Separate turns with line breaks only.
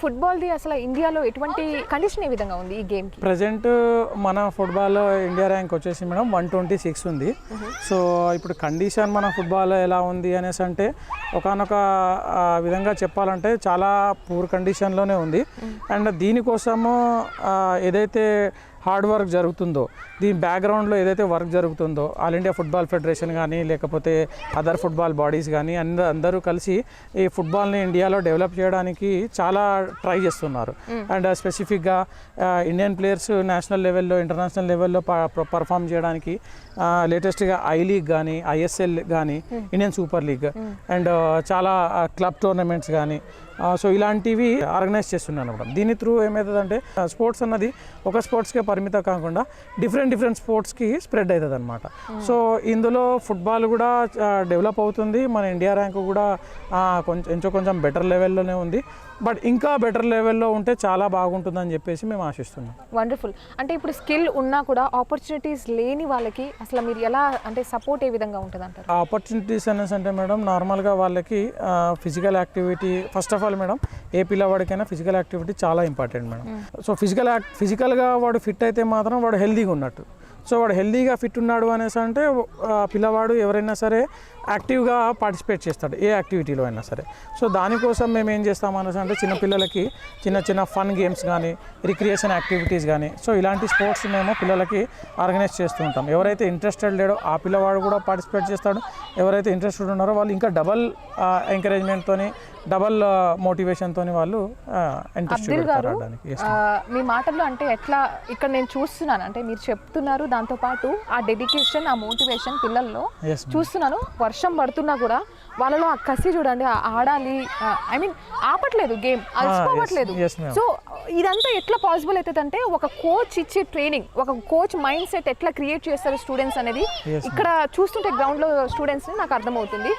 ఫుట్బాల్ది అసలు ఇండియాలో ఎటువంటి కండిషన్ ఏ విధంగా ఉంది ఈ గేమ్కి?
ప్రజెంట్ మన ఫుట్బాల్లో ఇండియా ర్యాంక్ వచ్చేసి మేడం వన్ ట్వంటీ సిక్స్ ఉంది సో ఇప్పుడు కండిషన్ మన ఫుట్బాల్ ఎలా ఉంది అనేసి అంటే ఒకనొక విధంగా చెప్పాలంటే చాలా పూర్ కండిషన్లోనే ఉంది. అండ్ దీనికోసము ఆ, ఏదైతే హార్డ్ వర్క్ జరుగుతుందో దీని బ్యాక్గ్రౌండ్లో ఏదైతే వర్క్ జరుగుతుందో ఆల్ ఇండియా ఫుట్బాల్ ఫెడరేషన్ కానీ లేకపోతే అదర్ ఫుట్బాల్ బాడీస్ కానీ అంద అందరూ కలిసి ఈ ఫుట్బాల్ని ఇండియాలో డెవలప్ చేయడానికి చాలా ట్రై చేస్తున్నారు. అండ్ స్పెసిఫిక్గా ఇండియన్ ప్లేయర్స్ నేషనల్ లెవెల్లో ఇంటర్నేషనల్ లెవెల్లో పర్ఫామ్ చేయడానికి లేటెస్ట్గా ఐ లీగ్ కానీ ఐఎస్ఎల్ కానీ ఇండియన్ సూపర్ లీగ్ అండ్ చాలా క్లబ్ టోర్నమెంట్స్ కానీ సో ఇలాంటివి ఆర్గనైజ్ చేస్తున్నాను అనమాట దీని త్రూ ఏమవుతుందంటే స్పోర్ట్స్ అన్నది ఒక స్పోర్ట్స్కే పరిమితం కాకుండా డిఫరెంట్ డిఫరెంట్ స్పోర్ట్స్కి స్ప్రెడ్ అవుతుంది అనమాట సో ఇందులో ఫుట్బాల్ కూడా డెవలప్ అవుతుంది. మన ఇండియా ర్యాంక్ కూడా కొంచెం ఇంచో కొంచెం బెటర్ లెవెల్లోనే ఉంది. బట్ ఇంకా బెటర్ లెవెల్లో ఉంటే చాలా బాగుంటుందని చెప్పేసి మేము ఆశిస్తున్నాం.
వండర్ఫుల్. అంటే ఇప్పుడు స్కిల్ ఉన్నా కూడా ఆపర్చునిటీస్ లేని వాళ్ళకి అసలు మీరు ఎలా అంటే సపోర్ట్ ఏ విధంగా ఉంటుంది అంటారు
ఆపర్చునిటీస్ అనేసి అంటే మేడం నార్మల్గా వాళ్ళకి physical activity first of all madam ఏ పిల్లవాడికైనా ఫిజికల్ యాక్టివిటీ చాలా important madam. So physical act ఫిజికల్గా వాడు ఫిట్ అయితే మాత్రం వాడు హెల్తీగా ఉన్నట్టు. సో వాడు హెల్తీగా ఫిట్ ఉన్నాడు అనేసి అంటే పిల్లవాడు ఎవరైనా సరే యాక్టివ్గా పార్టిసిపేట్ చేస్తాడు ఏ యాక్టివిటీలో అయినా సరే. సో దానికోసం మేము ఏం చేస్తాం అనేసి అంటే చిన్న పిల్లలకి చిన్న చిన్న ఫన్ గేమ్స్ కానీ రిక్రియేషన్ యాక్టివిటీస్ కానీ సో ఇలాంటి స్పోర్ట్స్ మేము పిల్లలకి ఆర్గనైజ్ చేస్తూ ఉంటాం. ఎవరైతే ఇంట్రెస్టెడ్ లేడో ఆ పిల్లవాడు కూడా పార్టిసిపేట్ చేస్తాడు. ఎవరైతే ఇంట్రెస్టెడ్ ఉన్నారో వాళ్ళు ఇంకా డబల్ ఎంకరేజ్మెంట్తోని డబల్ మోటివేషన్తో వాళ్ళు ఇంట్రెస్ట్
మీ మాటల్లో అంటే ఎట్లా ఇక్కడ నేను చూస్తున్నాను అంటే మీరు చెప్తున్నారు దాంతో పాటు ఆ డెడికేషన్ ఆ మోటివేషన్ పిల్లల్లో. చూస్తున్నాను వర్షం పడుతున్నా కూడా వాళ్ళలో ఆ కసి చూడండి ఆ ఆడాలి ఐ మీన్ ఆపట్లేదు గేమ్ అలసిపోవట్లేదు. సో ఇదంతా ఎట్లా పాసిబుల్ అవుతుంది అంటే ఒక కోచ్ ఇచ్చే ట్రైనింగ్ ఒక కోచ్ మైండ్ సెట్ ఎట్లా క్రియేట్ చేస్తారు స్టూడెంట్స్ అనేది ఇక్కడ చూస్తుంటే గ్రౌండ్లో స్టూడెంట్స్ నాకు అర్థమవుతుంది